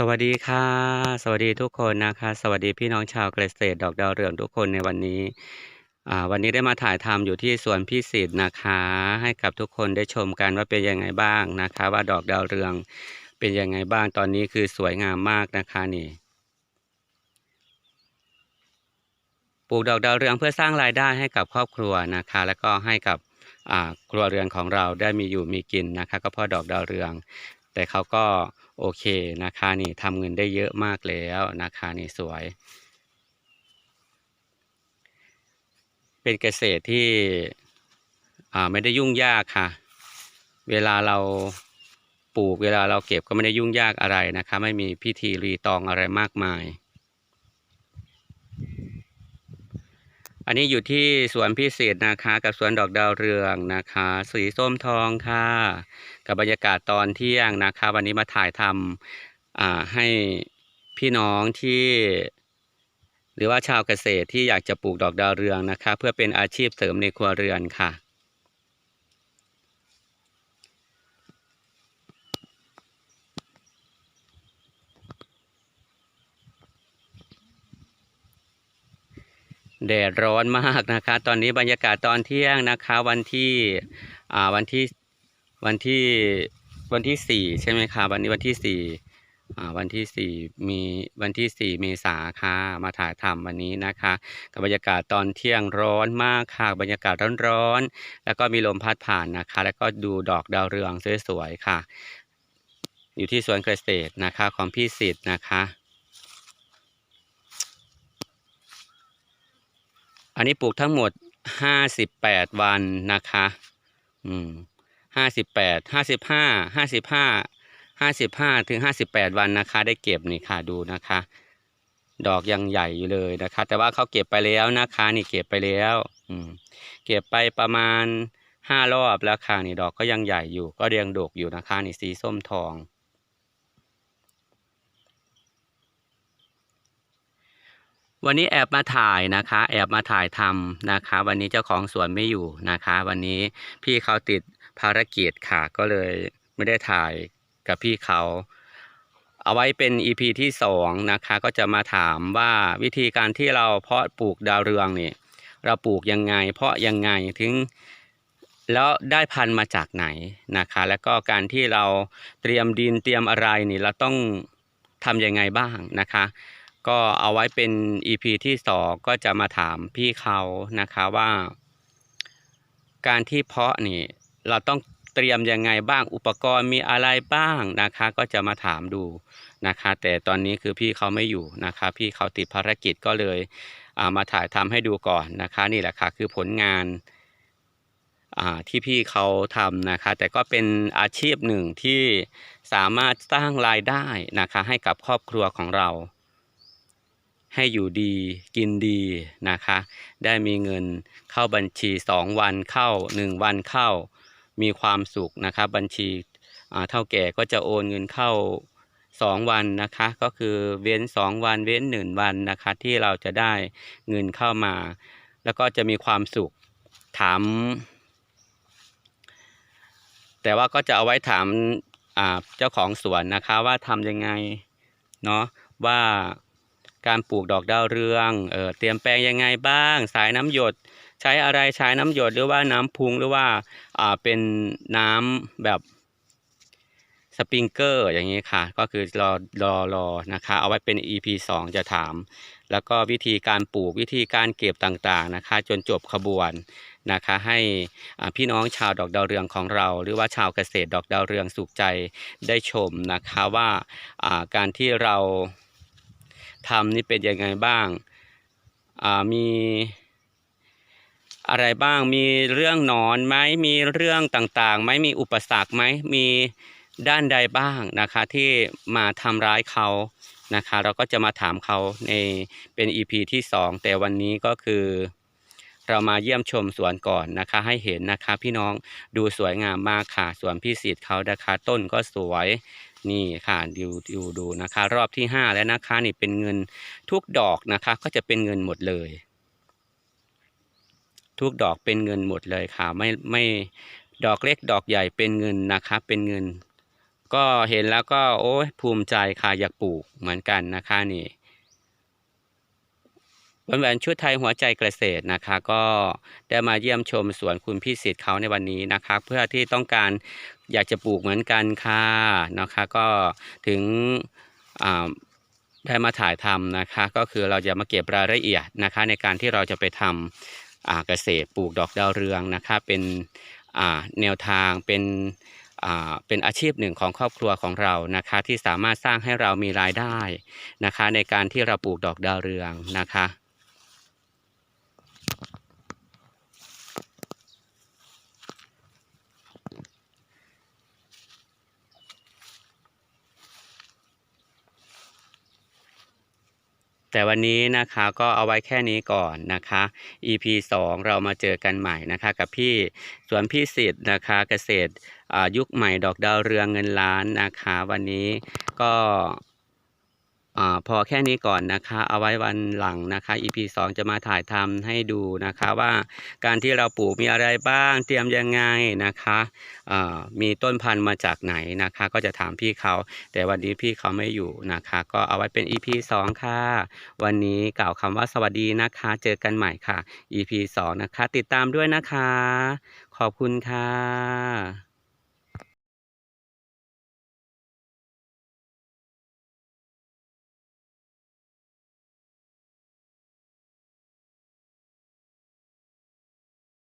สวัสดีค่ะ สวัสดีทุกคนนะคะ สวัสดีพี่น้องชาวเกษตรดอกดาวเรืองทุกคนในวันนี้วันนี้ได้มาถ่ายทำอยู่ที่สวนพี่สิทธิ์นะคะ ให้กับทุกคนได้ชมกันว่าเป็นยังไงบ้างนะคะ ว่าดอกดาวเรืองเป็นยังไงบ้างตอนนี้คือสวยงามมากนะคะนี่ปลูกดอกดาวเรืองเพื่อสร้างรายได้ให้กับครอบครัวนะคะ แล้วก็ให้กับครัวเรือนของเราได้มีอยู่มีกินนะคะ ก็เพราะดอกดาวเรือง แต่เขาก็โอเคนะคะนี่ทำเงินได้เยอะมากแล้วนะคะนี่สวย เป็นเกษตรที่ไม่ได้ยุ่งยากค่ะ เวลาเราปลูกเวลาเราเก็บก็ไม่ได้ยุ่งยากอะไรนะคะ ไม่มีพิธีรีตองอะไรมากมาย อันนี้อยู่ที่สวนพิเศษนะคะ กับสวนดอกดาวเรืองนะคะ สีส้มทองค่ะ กับบรรยากาศตอนเที่ยงนะคะ วันนี้มาถ่ายทำอ่าให้พี่น้องที่ หรือว่าชาวเกษตรที่อยากจะปลูกดอกดาวเรืองนะคะ เพื่อเป็นอาชีพเสริมในครัวเรือนค่ะ แดดร้อนมากนะคะ ตอนนี้บรรยากาศตอนเที่ยงนะคะวันที่อ่าวันที่วันที่วันที่สี่ใช่ไหมคะวันนี้วันที่สี่อ่าวันที่สี่มีวันที่สี่เมษาค่ะมาถ่ายทำวันนี้นะคะ กับบรรยากาศตอนเที่ยงร้อนมากค่ะบรรยากาศร้อนๆแล้วก็มีลมพัดผ่านนะคะ แล้วก็ดูดอกดาวเรืองสวยๆค่ะ อยู่ที่สวนเกษตรนะคะของพี่สิทธิ์นะคะ อันนี้ปลูกทั้งหมดห้าสิบแปดวันนะคะ อืมห้าสิบแปดห้าสิบห้าห้าสิบห้าห้าสิบห้าถึงห้าสิบแปดวันนะคะ ได้เก็บนี่ค่ะดูนะคะ ดอกยังใหญ่อยู่เลยนะคะ แต่ว่าเขาเก็บไปแล้วนะคะ นี่เก็บไปแล้ว อืม เก็บไปประมาณห้ารอบแล้วค่ะนี่ดอกก็ยังใหญ่อยู่ ก็เรียงดกอยู่นะคะ นี่สีส้มทอง วันนี้แอบมาถ่ายนะคะ แอบมาถ่ายทำนะคะ วันนี้เจ้าของสวนไม่อยู่นะคะ วันนี้พี่เขาติดภารกิจค่ะ ก็เลยไม่ได้ถ่ายกับพี่เขา เอาไว้เป็น EP ที่สองนะคะ ก็จะมาถามว่าวิธีการที่เราเพาะปลูกดาวเรืองนี่เราปลูกยังไง เพาะยังไงถึงแล้วได้พันธุ์มาจากไหนนะคะ แล้วก็การที่เราเตรียมดินเตรียมอะไรนี่เราต้องทำยังไงบ้างนะคะ ก็เอาไว้เป็น EP ที่สองก็จะมาถามพี่เขานะคะว่า การที่เพาะนี่เราต้องเตรียมยังไงบ้างอุปกรณ์มีอะไรบ้างนะคะ ก็จะมาถามดูนะคะ แต่ตอนนี้คือพี่เขาไม่อยู่นะคะ พี่เขาติดภารกิจก็เลยามาถ่ายทำให้ดูก่อนนะคะ นี่แหละค่ะคือผลงานาที่พี่เขาทำนะคะ แต่ก็เป็นอาชีพหนึ่งที่สามารถสร้างรายได้นะคะ ให้กับครอบครัวของเรา ให้อยู่ดีกินดีนะคะ ได้มีเงินเข้าบัญชีสองวันเข้าหนึ่งวันเข้า มีความสุขนะคะบัญชีเท่าแก่ก็จะโอนเงินเข้าสองวันนะคะ ก็คือเว้นสองวันเว้นหนึ่งวันนะคะ ที่เราจะได้เงินเข้ามา แล้วก็จะมีความสุขถาม แต่ว่าก็จะเอาไว้ถามเจ้าของสวนนะคะว่าทำยังไงเนาะว่า การปลูกดอกดาวเรืองเออเตรียมแปลงยังไงบ้าง สายน้ำหยด ใช้อะไรใช้น้ำหยดหรือว่าน้ำพุงหรือว่าอ่าเป็นน้ำแบบสปริงเกอร์อย่างนี้ค่ะ ก็คือรอรอรอนะคะ เอาไว้เป็น EP 2 จะถาม แล้วก็วิธีการปลูกวิธีการเก็บต่างๆนะคะ จนจบขบวนนะคะ ให้พี่น้องชาวดอกดาวเรืองของเรา หรือว่าชาวเกษตรดอกดาวเรืองสุขใจได้ชมนะคะว่าการที่เรา ทำนี่เป็นยังไงบ้างอ่ามีอะไรบ้างมีเรื่องนอนไหมมีเรื่องต่างๆไหมมีอุปสรรคไหมมีด้านใดบ้างนะคะที่มาทำร้ายเขานะคะ เราก็จะมาถามเขาในเป็น EP ที่สองแต่วันนี้ก็คือ เรามาเยี่ยมชมสวนก่อนนะคะ ให้เห็นนะคะ พี่น้องดูสวยงามมากค่ะ สวนพี่สิทธิ์เขานะคะ ต้นก็สวยนี่ค่ะดูดูดูนะคะ รอบที่ห้าแล้วนะคะนี่เป็นเงินทุกดอกนะคะ ก็จะเป็นเงินหมดเลย ทุกดอกเป็นเงินหมดเลยค่ะ ไม่ไม่ดอกเล็กดอกใหญ่เป็นเงินนะคะ เป็นเงิน ก็เห็นแล้วก็โอ้ยภูมิใจค่ะอยากปลูกเหมือนกันนะคะนี่ แหวนชุดไทยหัวใจเกษตรนะคะ ก็ได้มาเยี่ยมชมสวนคุณพี่สิทธิ์เขาในวันนี้นะคะ เพื่อที่ต้องการอยากจะปลูกเหมือนกันค่ะนะคะ ก็ถึงได้มาถ่ายทำนะคะ ก็คือเราจะมาเก็บรายละเอียดนะคะ ในการที่เราจะไปทำเกษตรปลูกดอกดาวเรืองนะคะ เป็นแนวทางเป็นเป็นอาชีพหนึ่งของครอบครัวของเรานะคะ ที่สามารถสร้างให้เรามีรายได้นะคะ ในการที่เราปลูกดอกดาวเรืองนะคะ แต่วันนี้นะคะก็เอาไว้แค่นี้ก่อนนะคะ EP 2 เรามาเจอกันใหม่นะคะกับพี่สวนพี่สิทธิ์นะคะเกษตรอายุคใหม่ดอกดาวเรืองเงินล้านนะคะ วันนี้ก็ อพอแค่นี้ก่อนนะคะ เอาไว้วันหลังนะคะ EP 2 จะมาถ่ายทำให้ดูนะคะว่าการที่เราปลูกมีอะไรบ้างเตรียมยังไงนะคะมีต้นพันธุ์มาจากไหนนะคะ ก็จะถามพี่เขา แต่วันนี้พี่เขาไม่อยู่นะคะ ก็เอาไว้เป็น EP 2 ค่ะ วันนี้กล่าวคำว่าสวัสดีนะคะ เจอกันใหม่ค่ะ EP 2 นะคะ ติดตามด้วยนะคะ ขอบคุณค่ะ